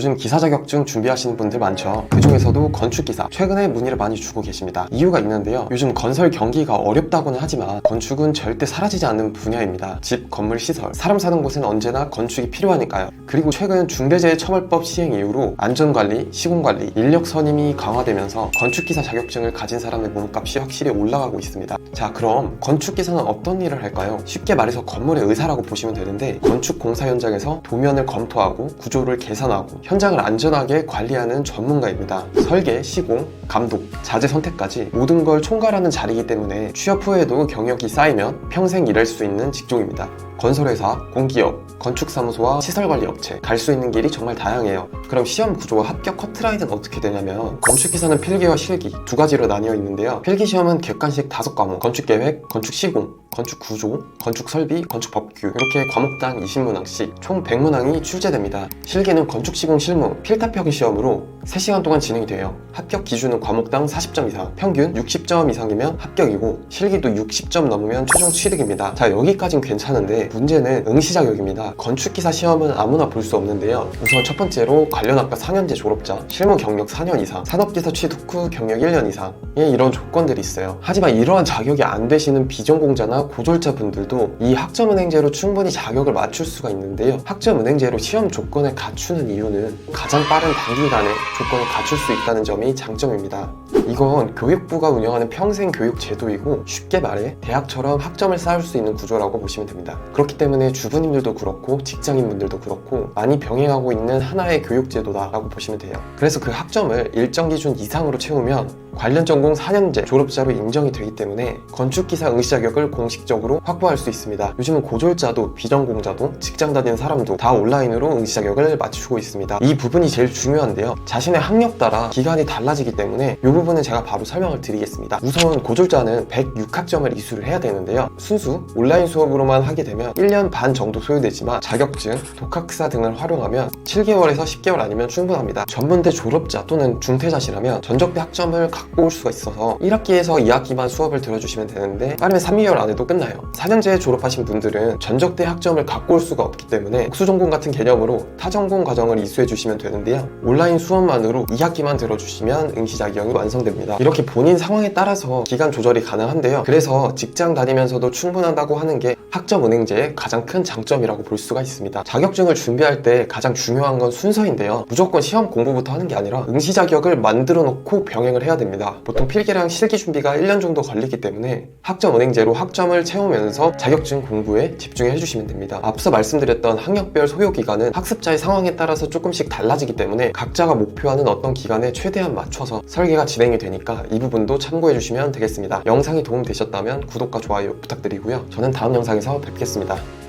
요즘 기사 자격증 준비하시는 분들 많죠. 그 중에서도 건축기사 최근에 문의를 많이 주고 계십니다. 이유가 있는데요. 요즘 건설 경기가 어렵다고는 하지만 건축은 절대 사라지지 않는 분야입니다. 집, 건물, 시설, 사람 사는 곳은 언제나 건축이 필요하니까요. 그리고 최근 중대재해처벌법 시행 이후로 안전관리, 시공관리, 인력 선임이 강화되면서 건축기사 자격증을 가진 사람의 몸값이 확실히 올라가고 있습니다. 자, 그럼 건축기사는 어떤 일을 할까요? 쉽게 말해서 건물의 의사라고 보시면 되는데 건축 공사 현장에서 도면을 검토하고 구조를 계산하고 현장을 안전하게 관리하는 전문가입니다. 설계, 시공, 감독, 자재 선택까지 모든 걸 총괄하는 자리이기 때문에 취업 후에도 경력이 쌓이면 평생 일할 수 있는 직종입니다. 건설회사, 공기업, 건축사무소와 시설관리업체 갈 수 있는 길이 정말 다양해요. 그럼 시험 구조와 합격 커트라인은 어떻게 되냐면 건축기사는 필기와 실기 두 가지로 나뉘어 있는데요. 필기 시험은 객관식 다섯 과목, 건축계획, 건축시공, 건축구조, 건축설비, 건축법규 이렇게 과목당 20문항씩 총 100문항이 출제됩니다. 실기는 건축시공 실무, 필답형 시험으로 3시간 동안 진행이 돼요. 합격 기준은 과목당 40점 이상, 평균 60점 이상이면 합격이고 실기도 60점 넘으면 최종 취득입니다. 자 여기까진 괜찮은데 문제는 응시 자격입니다. 건축기사 시험은 아무나 볼 수 없는데요. 우선 첫 번째로 관련 학과 4년제 졸업자, 실무 경력 4년 이상, 산업기사 취득 후 경력 1년 이상의 이런 조건들이 있어요. 하지만 이러한 자격이 안 되시는 비전공자나 고졸자 분들도 이 학점은행제로 충분히 자격을 맞출 수가 있는데요. 학점은행제로 시험 조건을 갖추는 이유는 가장 빠른 단기간에 조건을 갖출 수 있다는 점이 장점입니다. 이건 교육부가 운영하는 평생 교육 제도이고 쉽게 말해 대학처럼 학점을 쌓을 수 있는 구조라고 보시면 됩니다. 그렇기 때문에 주부님들도 그렇고 직장인분들도 그렇고 많이 병행하고 있는 하나의 교육 제도다라고 보시면 돼요. 그래서 그 학점을 일정 기준 이상으로 채우면 관련 전공 4년제 졸업자로 인정이 되기 때문에 건축기사 응시 자격을 공식적으로 확보할 수 있습니다. 요즘은 고졸자도 비전공자도 직장 다니는 사람도 다 온라인으로 응시 자격을 맞추고 있습니다. 이 부분이 제일 중요한데요. 자신의 학력 따라 기간이 달라지기 때문에 이 부분은 제가 바로 설명을 드리겠습니다. 우선 고졸자는 106학점을 이수를 해야 되는데요. 순수 온라인 수업으로만 하게 되면 1년 반 정도 소요되지만 자격증, 독학사 등을 활용하면 7개월에서 10개월 아니면 충분합니다. 전문대 졸업자 또는 중퇴자시라면 전적대 학점을 갖고 올 수가 있어서 1학기에서 2학기만 수업을 들어주시면 되는데 빠르면 3개월 안에도 끝나요. 4년제에 졸업하신 분들은 전적대 학점을 갖고 올 수가 없기 때문에 국수전공 같은 개념으로 타전공 과정을 이수해 주시면 되는데요. 온라인 수업만으로 2학기만 들어주시면 응시 자격이 완성됩니다. 이렇게 본인 상황에 따라서 기간 조절이 가능한데요. 그래서 직장 다니면서도 충분하다고 하는 게 학점 은행제의 가장 큰 장점이라고 볼 수가 있습니다. 자격증을 준비할 때 가장 중요한 건 순서인데요. 무조건 시험 공부부터 하는 게 아니라 응시 자격을 만들어 놓고 병행을 해야 됩 니다. 보통 필기랑 실기 준비가 1년 정도 걸리기 때문에 학점 은행제로 학점을 채우면서 자격증 공부에 집중해 주시면 됩니다. 앞서 말씀드렸던 학력별 소요 기간은 학습자의 상황에 따라서 조금씩 달라지기 때문에 각자가 목표하는 어떤 기간에 최대한 맞춰서 설계가 진행이 되니까 이 부분도 참고해 주시면 되겠습니다. 영상이 도움되셨다면 구독과 좋아요 부탁드리고요. 저는 다음 영상에서 뵙겠습니다.